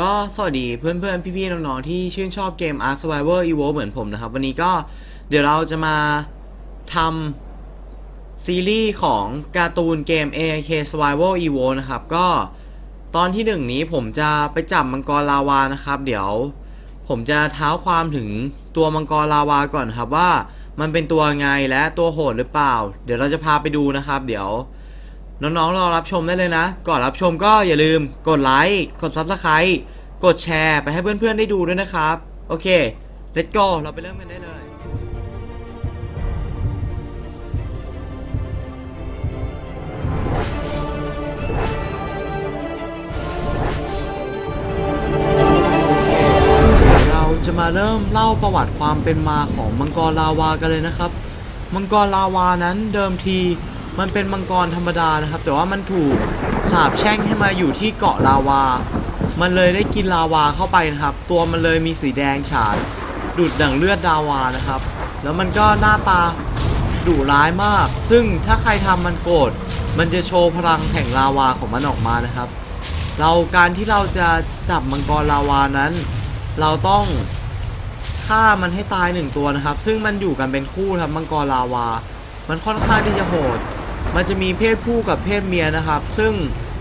ก็สวัสดีเพื่อนๆ พี่ๆ น้องๆ ที่ชื่นชอบเกม Ark Survivor Evo เหมือนผมนะครับ วันนี้ก็เดี๋ยวเราจะมาทำซีรีส์ของการ์ตูนเกม AIK Survival Evo นะครับ ก็ตอนที่หนึ่งนี้ผมจะไปจับมังกรลาวานะครับ เดี๋ยวผมจะเท้าความถึงตัวมังกรลาวาก่อนครับว่ามันเป็นตัวไงและตัวโหดหรือเปล่า เดี๋ยวเราจะพาไปดูนะครับ เดี๋ยว น้องๆรอรับชมได้เลยนะ ก่อนรับชมก็อย่าลืมกดไลค์ กด Subscribe กดแชร์ไปให้เพื่อนๆได้ดูด้วยนะครับ โอเค let's go เราไปเริ่มกันได้เลยเราจะมาเริ่มเล่าประวัติความเป็นมาของมังกรลาวากันเลยนะครับ มังกรลาวานั้นเดิมที มันเป็นมังกรธรรมดานะครับ แต่ว่ามันถูกสาบแช่งให้มาอยู่ที่เกาะลาวา มันเลยได้กินลาวาเข้าไปนะครับ ตัวมันเลยมีสีแดงฉานดูดดั่งเลือดลาวานะครับ แล้วมันก็หน้าตาดุร้ายมาก ซึ่งถ้าใครทำมันโกรธ มันจะโชว์พลังแห่งลาวาของมันออกมานะครับ เราการที่เราจะจับมังกรลาวานั้น เราต้องฆ่ามันให้ตายหนึ่งตัวนะครับ ซึ่งมันอยู่กันเป็นคู่ครับมังกรลาวา มันค่อนข้างที่จะโหด มันจะมีเพศผู้กับเพศเมียนะครับ ซึ่ง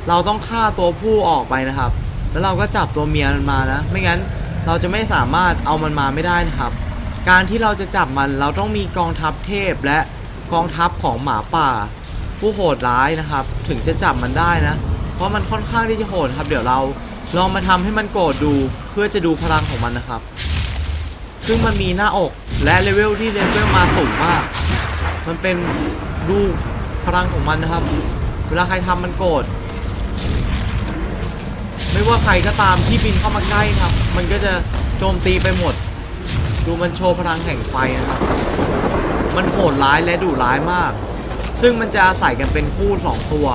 เราต้องฆ่าตัวผู้ออกไปนะครับ แล้วเราก็จับตัวเมียมันมานะ ไม่งั้นเราจะไม่สามารถเอามันมาไม่ได้นะครับ การที่เราจะจับมันเราต้องมีกองทัพเทพและกองทัพของหมาป่า ผู้โหดร้ายนะครับ ถึงจะจับมันได้นะ เพราะมันค่อนข้างที่จะโหดครับ เดี๋ยวเราลองมาทำให้มันโกรธดูเพื่อจะดูพลังของมันนะครับ ซึ่งมันมีหน้าอกและเลเวลที่เลเวลมาสูงมาก มันเป็นดู พลังของมันนะครับ เวลาใครทำมันโกรธ ไม่ว่าใครก็ตามที่บินเข้ามาใกล้ครับ มันก็จะโจมตีไปหมด ดูมันโชว์พลังแห่งไฟนะครับ มันโหดร้ายและดุร้ายมาก ซึ่งมันจะอาศัยกันเป็นคู่สองตัว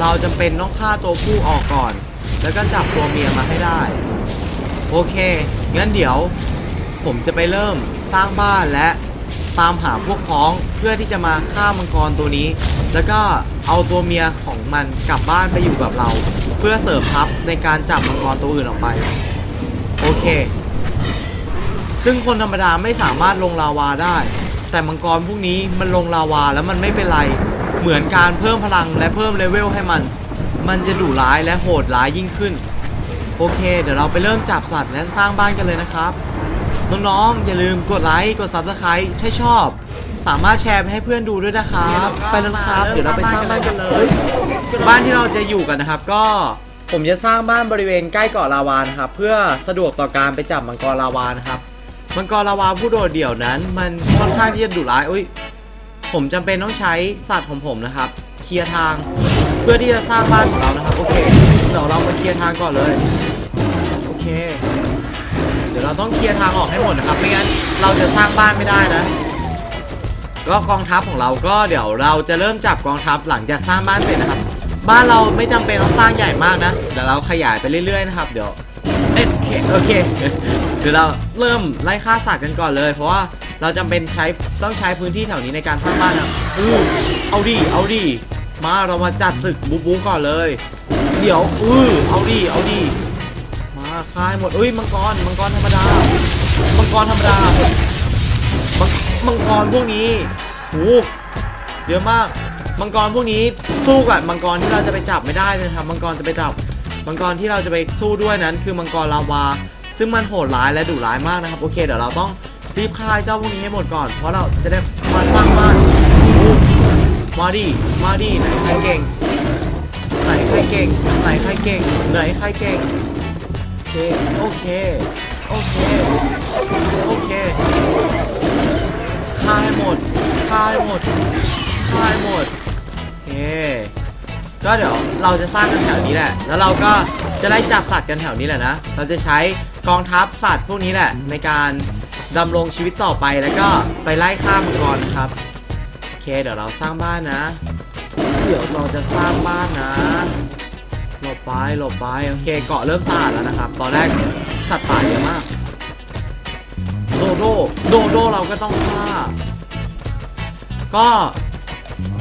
เราจำเป็นต้องฆ่าตัวผู้ออกก่อน แล้วก็จับตัวเมียมาให้ได้ โอเค งั้นเดี๋ยว ผมจะไปเริ่มสร้างบ้านและ ตามหาพวกพ้องเพื่อที่จะมาฆ่ามังกรตัวนี้ แล้วก็เอาตัวเมียของมันกลับบ้านไปอยู่กับเรา เพื่อเสริมทัพในการจับมังกรตัวอื่นออกไป โอเค ซึ่งคนธรรมดาไม่สามารถลงลาวาได้ แต่มังกรพวกนี้มันลงลาวาแล้วมันไม่เป็นไรเหมือนการเพิ่มพลังและเพิ่มเลเวลให้มัน มันจะดุร้ายและโหดร้ายยิ่งขึ้น โอเค เดี๋ยวเราไปเริ่มจับสัตว์และสร้างบ้านกันเลยนะครับ น้องๆ อย่าลืมกดไลค์ กด Subscribe ถ้าชอบ สามารถแชร์ไปให้เพื่อนดูด้วยนะครับ ไปแล้วนะครับ เดี๋ยวเราไปสร้างบ้านกันเลย บ้านที่เราจะอยู่กันนะครับ ก็ผมจะสร้างบ้านบริเวณใกล้เกาะลาวานะครับเพื่อสะดวกต่อการไปจับมังกรลาวานะครับมังกรลาวาผู้โดดเดี่ยวนั้น มันค่อนข้างที่จะดุร้ายอุ้ยผมจำเป็นต้องใช้สัตว์ของผมนะครับ เคลียร์ทางเพื่อที่จะสร้างบ้านของเรานะครับโอเคเดี๋ยวเรามาเคลียร์ทางก่อนเลยโอเค เดี๋ยวเราต้องเคลียร์ทางออกให้หมดนะครับไม่งั้นเราจะสร้างบ้านไม่ได้นะก็กองทัพของเราก็เดี๋ยวเราจะเริ่มจับกองทัพหลังจากสร้างบ้านเสร็จนะครับ บ้านเราไม่จำเป็นต้องสร้างใหญ่มากนะเดี๋ยวเราขยายไปเรื่อยๆนะครับ เดี๋ยวเอ๊ะโอเคโอเคเดี๋ยวเราเริ่มไล่ฆ่าสัตว์กันก่อนเลย เพราะว่าเราจำเป็นใช้ต้องใช้พื้นที่แถวนี้ในการสร้างบ้านนะอือเอาดิเอาดิมาเรามาจัดศึกบูบูก่อนเลย เดี๋ยวอือเอาดิเอาดิ มาฆ่าให้หมดเอ้ยมังกรมังกรธรรมดา มังกรธรรมดา มังมังกรพวกนี้โหเยอะมาก มังกรพวกนี้สู้กับมังกรที่เราจะไปจับไม่ได้เลยนะครับ มังกรจะไปจับ มังกรที่เราจะไปสู้ด้วยนั้น คือมังกรลาวา ซึ่งมันโหดร้ายและดุร้ายมากนะครับ โอเค เดี๋ยวเราต้องรีบฆ่าเจ้าพวกนี้ให้หมดก่อน เพราะเราจะได้มาสร้างบ้านมาดิมาดิไหนใครเก่ง ไหนใครเก่ง ไหนใครเก่ง ไหนใครเก่ง โอเค โอเค โอเคคาให้หมดฆ่าให้หมดฆ่าให้หมดเฮ้ก็เดี๋ยวเราจะสร้างกันแถวนี้แหละ แล้วเราก็จะไล่จับสัตว์กันแถวนี้แหละนะ เราจะใช้กองทัพสัตว์พวกนี้แหละ ในการดำรงชีวิตต่อไปแล้วก็ไปไล่ฆ่ามังกรนะครับ โอเคเดี๋ยวเราสร้างบ้านนะ เดี๋ยวเราจะสร้างบ้านนะ หลบไปหลบไปโอเคเกาะเริ่มสะอาดแล้วนะครับ ตอนแรกสัตว์ป่าเยอะมาก โดโดโดโดเราก็ต้องฆ่า ก็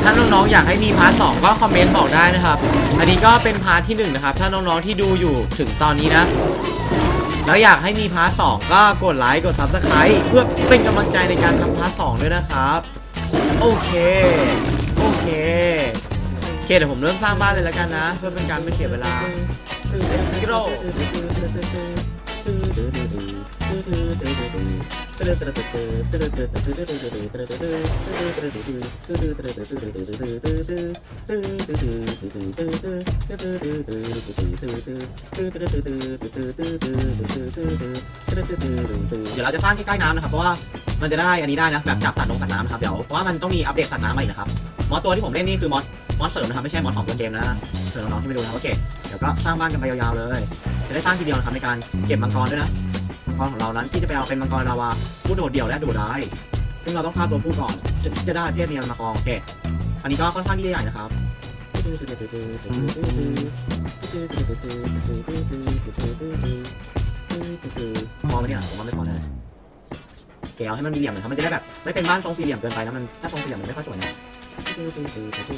ทถ้าน้องๆอยากให้มีพาร์ทสองก็คอมเมนต์บอกได้นะครับ อันนี้ก็เป็นพาร์ทที่หนึ่งนะครับ ถ้าน้องๆที่ดูอยู่ถึงตอนนี้นะ แล้วอยากให้มีพาร์ทสองก็กดไลค์กดซับสไครต์เพื่อเป็นกำลังใจในการทำพาร์ทสองด้วยนะครับ โอเค โอเค เคเดี๋ยวผมเริ่มสร้างบ้านเลยแล้วกันนะ เพื่อเป็นการไม่เสียเวลา Let's go เดี๋ยวเราจะสร้างใกล้ๆน้ำนะครับ เพราะว่ามันจะได้อันนี้ได้นะแบบจับสัตว์ลงสัตว์น้ำนะครับ เดี๋ยวเพราะว่ามันต้องมีอัปเดตสัตว์น้ำมาอีกนะครับ มอสตัวที่ผมเล่นนี่คือมอส มอสเสริมนะครับไม่ใช่มอสของตัวเกมนะเผื่อน้องๆที่ไม่รู้นะโอเคเดี๋ยวก็สร้างบ้านกันไปยาวๆเลย จะได้สร้างทีเดียวนะครับในการเก็บมังกรด้วยนะมังกรของเรานั้นที่จะไปเอาเป็นมังกรลาวาผู้โดดเดี่ยวและดูได้ายซึ่งเราต้องฆ่าตัวผู้ก่อนจะจะได้เพศเมียมาครองโอเค อันนี้ก็ค่อนข้างที่จะใหญ่นะครับพอไหมเนี่ยผมว่าไม่พอแน่โอเคเอาให้มันมีเหลี่ยมหน่อยครับมันจะได้แบบไม่เป็นบ้านทรงสี่เหลี่ยมเกินไปนะมันถ้าทรงสี่เหลี่ยมมันไม่ค่อยสวยนะ โอเคตรง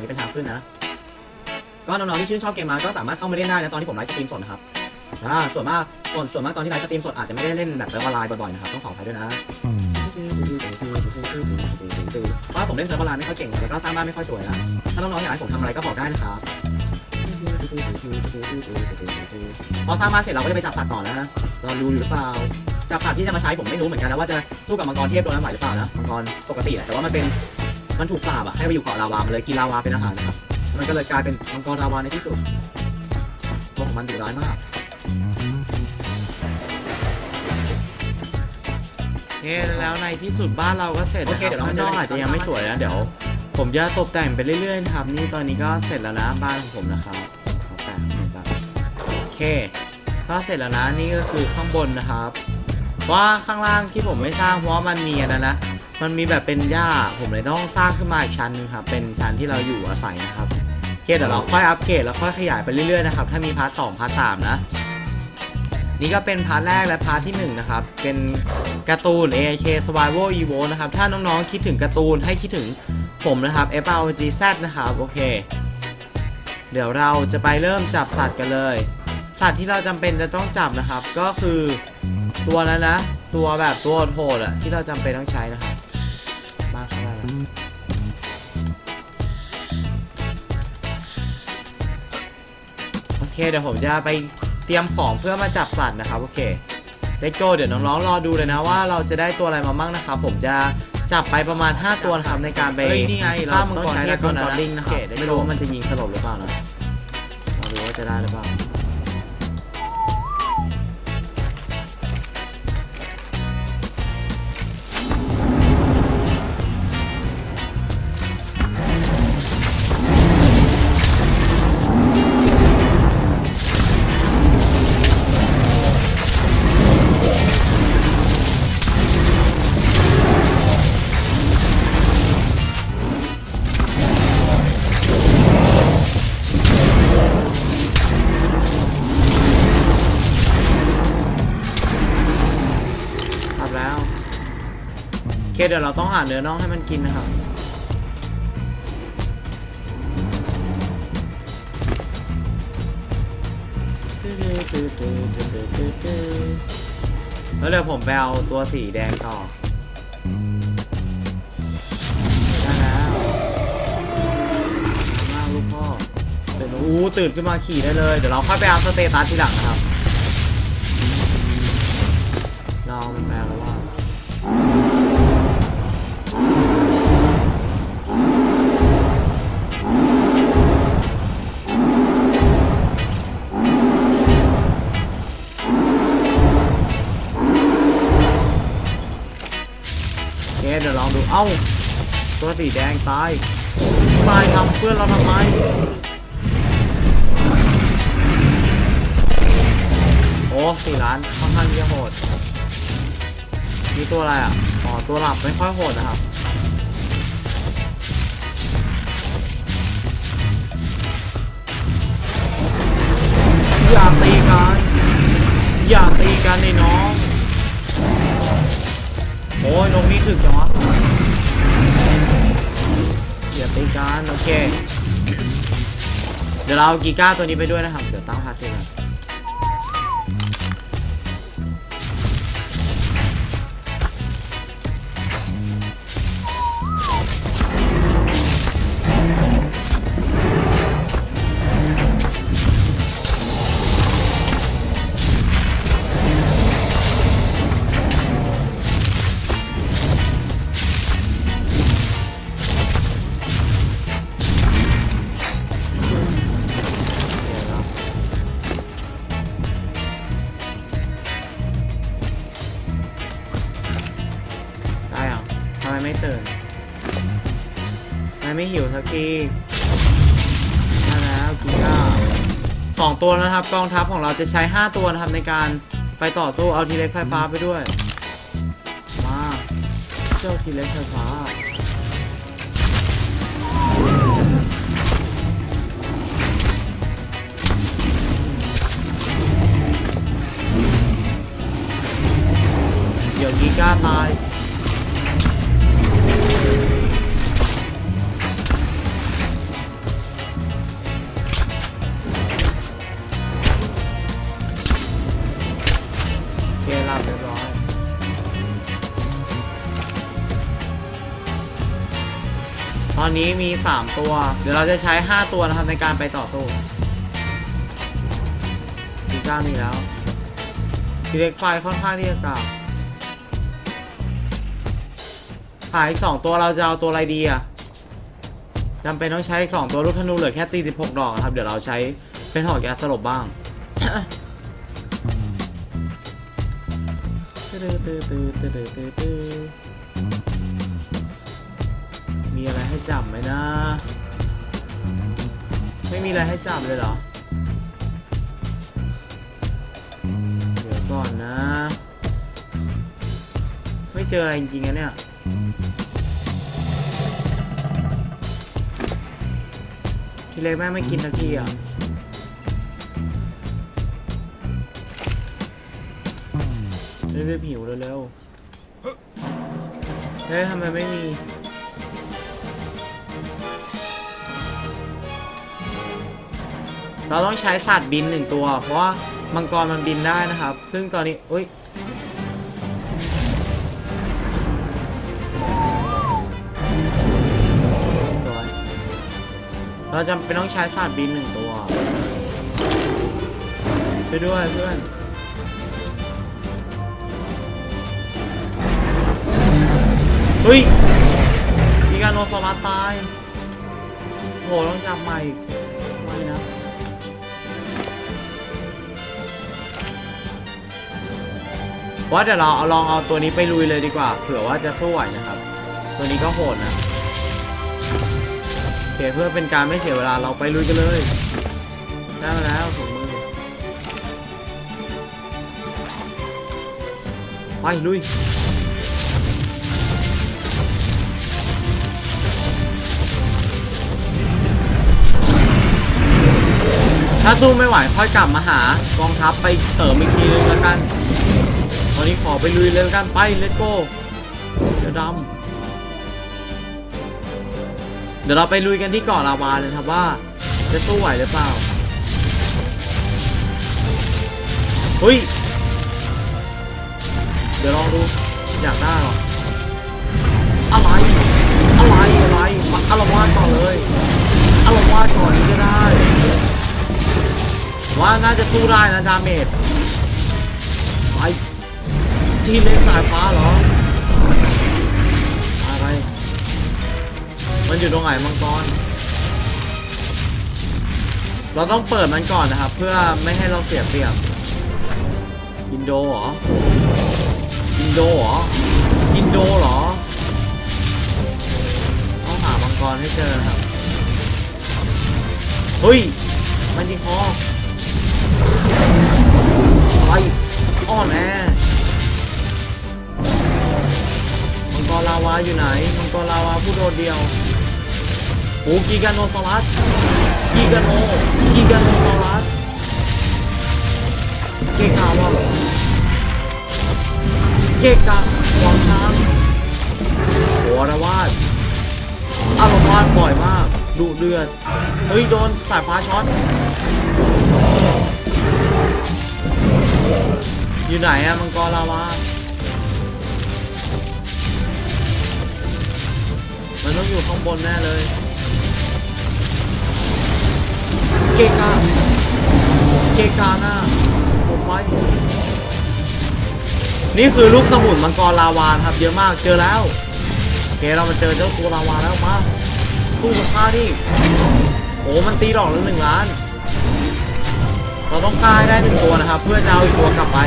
นี้เป็นทางขึ้นนะ ก็น้องๆที่ชื่นชอบเกมมาก็สามารถเข้ามาเล่นได้นะตอนที่ผมไลฟ์สตรีมสดนะครับอ่าส่วนมากส่วนส่วนมากตอนที่ไลฟ์สตรีมสดอาจจะไม่ได้เล่นแบบเซิร์ฟออนไลน์บ่อยๆนะครับต้องขออภัยด้วยนะเพราะว่าผมเล่นเซิร์ฟออนไลน์ไม่ค่อยเก่งแล้วก็สร้างบ้านไม่ค่อยสวยนะถ้าน้องๆอยากให้ผมทำอะไรก็บอกได้นะครับพอสร้างบ้านเสร็จเราก็จะไปจับสัตว์ต่อนะเรารู้หรือเปล่า จับสัตว์ที่จะมาใช้ผมไม่รู้เหมือนกันนะว่าจะสู้กับมังกรเทพตัวนั้นไหวหรือเปล่านะมังกรปกติอะแต่ว่ามันเป็นมันถูกสาบอะให้ไปอยู่เกาะลาวามันเลยกินลาวาเป็นอาหารนะครับมันก็เลยกลายเป็นมังกรลาวาในที่สุดตัวของมันดุร้ายมากโอเคแล้วในที่สุดบ้านเราก็เสร็จโอเคเดี๋ยวเราข้างนอกอาจจะยังไม่สวยนะเดี๋ยว ผมจะตกแต่งไปเรื่อยๆนะครับ นี่ตอนนี้ก็เสร็จแล้วนะบ้านของผมนะครับขอแปะนะครับโอเค ก็เสร็จแล้วนะนี่ก็คือข้างบนนะครับ ว่าข้างล่างที่ผมไม่สร้างเพราะมันมีอันนั้นนะมันมีแบบเป็นหญ้าผมเลยต้องสร้างขึ้นมาอีกชั้นหนึงครับเป็นชั้นที่เราอยู่อาศัยนะครับโอเคเดี๋ยวเราค่อยอัปเกรดแล้วค่อยขยายไปเรื่อยๆนะครับถ้ามีพาร์ทสองพาร์ทสามนะนี่ก็เป็นพาร์ทแรกและพาร์ทที่หนึ่งนะครับ เป็นการ์ตูน AIK Survival Evo นะครับ ถ้าน้องๆคิดถึงการ์ตูนให้คิดถึงผมนะครับ f r g z นะครับ โอเค เดี๋ยวเราจะไปเริ่มจับสัตว์กันเลย สัตว์ที่เราจำเป็นจะต้องจับนะครับ ก็คือ ตัวนั้นนะ ตัวแบบตัวโหดๆอะที่เราจำเป็นต้องใช้นะครับบ้านเขาได้ไหมโอเคเดี๋ยวผมจะไปเตรียมของเพื่อมาจับสัตว์นะครับ โอเคเลโก้เดี๋ยวน้องๆรอดูเลยนะว่าเราจะได้ตัวอะไรมาบ้างนะครับ ผมจะจับไปประมาณ 5 ตัวนะครับในการไปเฮ้ยนี่ไงเราฆ่ามังต้องกรใช้เทพตัวนั้น Dragon นะ Calling นะครับโอเคไม่รู้ว่ามันจะยิงสลบหรือเปล่านะเราดูว่าจะได้หรือเปล่า เดี๋ยวเราต้องหาเนื้อน่องให้มันกินนะครับแล้วเดี๋ยวผมไปเอาตัวสีแดงต่อได้แล้วมากลูกพ่อตื่นอู้ตื่นขึ้นมาขี่ได้เลย เดี๋ยวเราค่อยไปเอาสเตตัสทีหลังนะครับ เอ้า ตัวสีแดงตาย ตายทำเพื่อนเราทำไมโอ้สี่ล้านค่อนข้างที่จะโหดมีตัวอะไรอะ อ๋อ ตัวหลับไม่ค่อยโหดนะครับ อย่าตีกัน อย่าตีกันในน้อง โอ้ยลงนี้ถึกจังวะอย่าตีกันโอเค เดี๋ยวเราเอากีก้าตัวนี้ไปด้วยนะครับ เดี๋ยวตั้งพาสเซน นะครับกองทัพของเราจะใช้ 5 ตัวนะครับในการไปต่อสู้เอาทีเล็กไฟฟ้าไปด้วย มาเจ้าทีเล็กไฟฟ้าเดี๋ยวกีก้าตาย ตอนนี้มี 3 ตัว เดี๋ยวเราจะใช้ 5 ตัวนะครับในการไปต่อสู้กีก้ามีแล้วทีเล็กไฟค่อนข้างที่จะกลับหายอีก2ตัวเราจะเอาตัวอะไรดีอะจำเป็นต้องใช้อีก2ตัวลูกธนูเหลือแค่ 46 ดอกนะครับ เดี๋ยวเราใช้เป็นหอกยาสลบบ้างตื้อตื้อตื้อตื้อตื้อตื้อ มีอะไรให้จับไหมนะ ไม่มีอะไรให้จับเลยเหรอ เดี๋ยวก่อนนะ ไม่เจออะไรจริงๆนะเนี่ยทีเล็กแม่ไม่กินสักทีอะเรีบๆหิวเร็วๆเฮ้ยทำไมไม่มี เราต้องใช้สัตว์บินหนึ่งตัว เพราะว่ามังกรมันบินได้นะครับ ซึ่งตอนนี้อุ้ยเราจำเป็นต้องใช้สัตว์บินหนึ่งตัวไปด้วยเพื่อนเฮ้ยมีการโนซอรัสตายโหต้องจับใหม่อีก ว่าเดี๋ยวเราเอาลองเอาตัวนี้ไปลุยเลยดีกว่า เผื่อว่าจะสู้ไหวนะครับ ตัวนี้ก็โหดนะโอเคเพื่อเป็นการไม่เสียเวลาเราไปลุยกันเลยได้มาแล้วถุงมือไปลุยถ้าสู้ไม่ไหวค่อยกลับมาหากองทัพไปเสริมอีกทีนึงแล้วกัน ตอนนี้ขอไปลุยเลยกันไปเลตโก้เดี๋ยวดำเดี๋ยวเราไปลุยกันที่เกาะลาวาเลยครับว่า จะสู้ไหวหรือเปล่าเฮ้ยเดี๋ยวลองดูอยากได้หรออะไรอะไรอะไรมาอารวาสก่อนเลยอารวาสก่อนนี้ก็ได้ ว่าน่าจะสู้ได้นะดาเมจ ทีมเล็กสายฟ้าเหรอ อะไร มันอยู่ตรงไหนมังกร เราต้องเปิดมันก่อนนะครับ เพื่อไม่ให้เราเสียเปรียบ อินโดเหรอ อินโดเหรอ อินโดเหรอ ต้องหามังกรให้เจอครับ เฮ้ย มันยิงคอไปอ้อนแอ รลาวาอยู่ไหนมังกรลาวาผู้โดดเดียวโอ้กีกาโนซอรัสกีกาโนกีกาโนซอรัสเกกาวะเกกาวางช้างอารวาสอารวาสบ่อยมากดุเดือดเฮ้ยโดนสายฟ้าช็อตอยู่ไหนอะมังกรลาวา มันต้องอยู่ข้างบนแน่เลย เกกาเกกาหน้าโอ้ไฟนี่คือลูกสมุนมังกรลาวาครับเยอะมากเจอแล้วโอเคเรามาเจอเจ้าตัวลาวาแล้วมาสู้กับข้านี่โอ้มันตีดอกละหนึ่งล้าน เราต้องฆ่าให้ได้หนึ่งตัวนะครับ เพื่อจะเอาอีกตัวกลับไป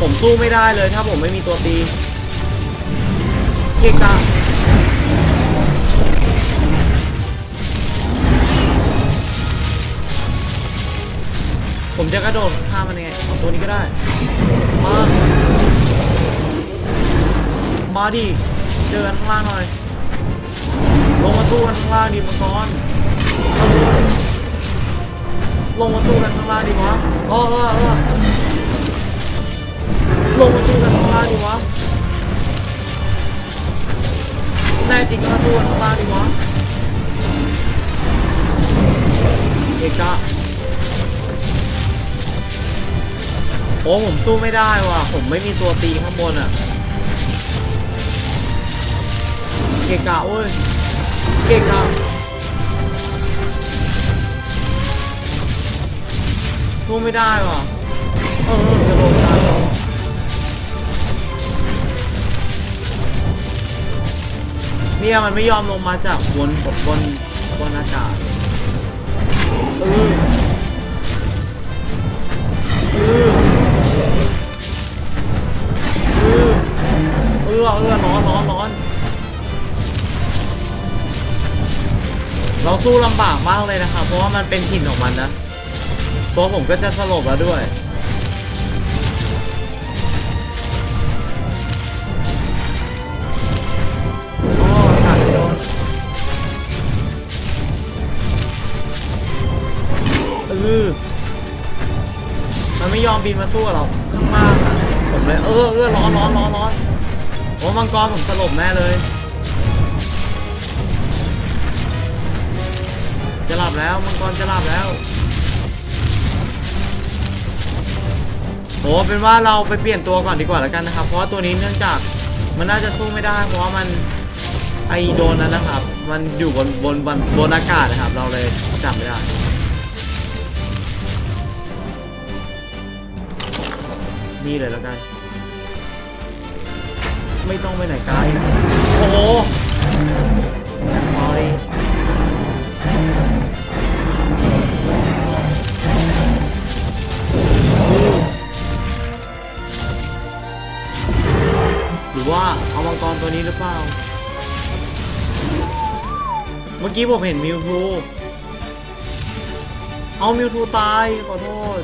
ผมสู้ไม่ได้เลยถ้าผมไม่มีตัวตี เกกาผมจะกระโดดข้ามมันยังไงเอาตัวนี้ก็ได้ มา มาดิเจอกันข้างล่างหน่อย ลงมาสู้กันข้างล่างดิมังกรลงมาสู้กันข้างล่างดิวะเออเออเออลงมาสู้กันข้างล่างดิวะ แน่จริงก็มาสู้กันข้างล่าดิวะเอกะโอ้ผมสู้ไม่ได้ว่ะ ผมไม่มีตัวตีข้างบนอะเกะกะเว้ยเกะกะสู้ไม่ได้ว่ะ เออกระโดด เนี่ยมันไม่ยอมลงมาจากบนบนบนอากาศเออเออเออเออเออร้อนร้อนร้อนเราสู้ลำบากมากเลยนะครับเพราะว่ามันเป็นถิ่นของมันนะตัวผมก็จะสลบแล้วด้วย บินมาสู้กับเราข้างล่างอะผมเลยเออเออร้อนร้อนร้อนร้อนโอ้มังกรผมสลบแน่เลย จะหลับแล้วมังกรจะหลับแล้วโหเป็นว่าเราไปเปลี่ยนตัวก่อนดีกว่าแล้วกันนะครับ เพราะตัวนี้เนื่องจากมันน่าจะสู้ไม่ได้ เพราะว่ามันไอโดนนั้นนะครับ มันอยู่บนบนบนบนอากาศนะครับ เราเลยจับไม่ได้ นี่เลยแล้วกัน ไม่ต้องไปไหนไกล โอ้โห sorry หรือว่าเอามังกรตัวนี้หรือเปล่า เมื่อกี้ผมเห็นมิวทู เอามิวทูตาย ขอโทษ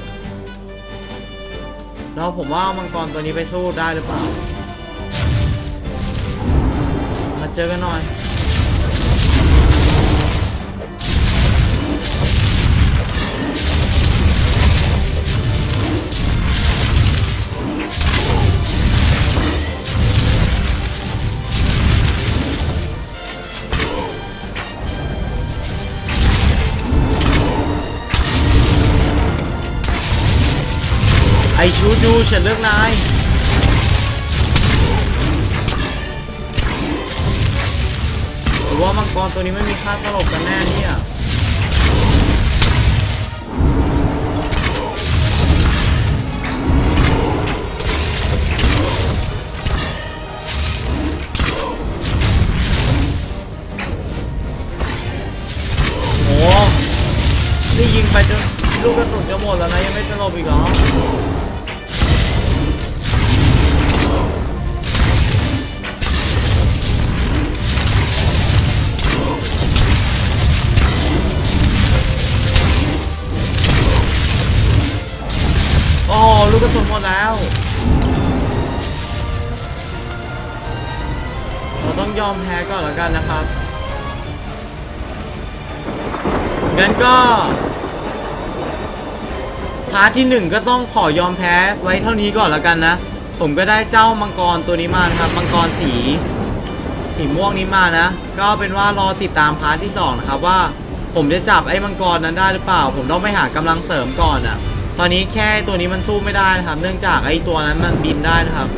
แล้วผมว่าเอามังกรตัวนี้ไปสู้ได้หรือเปล่า มาเจอกันหน่อย ชูดูฉันเลือกนายหรือว่ามังกรตัวนี้ไม่มีค่าสลบกันแน่เนี่ยโอ้นี่ยิงไปจนลูกกระสุนจะหมดแล้วนะ ยังไม่สลบอีกเหรอ องอมแพ้ก่อนแล้วกันนะครับ งั้นก็พาร์ทที่หนึ่งก็ต้องขอยอมแพ้ไว้เท่านี้ก่อนแล้วกันนะ ผมก็ได้เจ้ามังกรตัวนี้มานะครับ มังกรสี สีม่วงนี้มานะ ก็เป็นว่ารอติดตามพาร์ทที่สองนะครับว่า ผมจะจับไอ้มังกรนั้นได้หรือเปล่า ผมต้องไปหากำลังเสริมก่อนอะ่ะ ตอนนี้แค่ตัวนี้มันสู้ไม่ได้นะครับ เนื่องจากไอ้ตัวนั้นมันบินได้นะครับ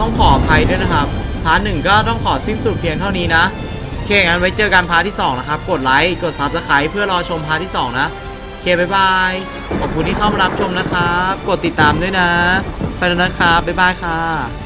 ต้องขออภัยด้วยนะครับ พาร์ทหนึ่งก็ต้องขอสิ้นสุดเพียงเท่านี้นะโอเคงั้นไว้เจอกันพาร์ทที่สองนะครับ กดไลค์ กดซับสไครต์เพื่อรอชมพาร์ทที่สองนะโอเคบายบายขอบคุณที่เข้ามารับชมนะครับ กดติดตามด้วยนะ ไปแล้วนะครับบ๊ายบายค่ะ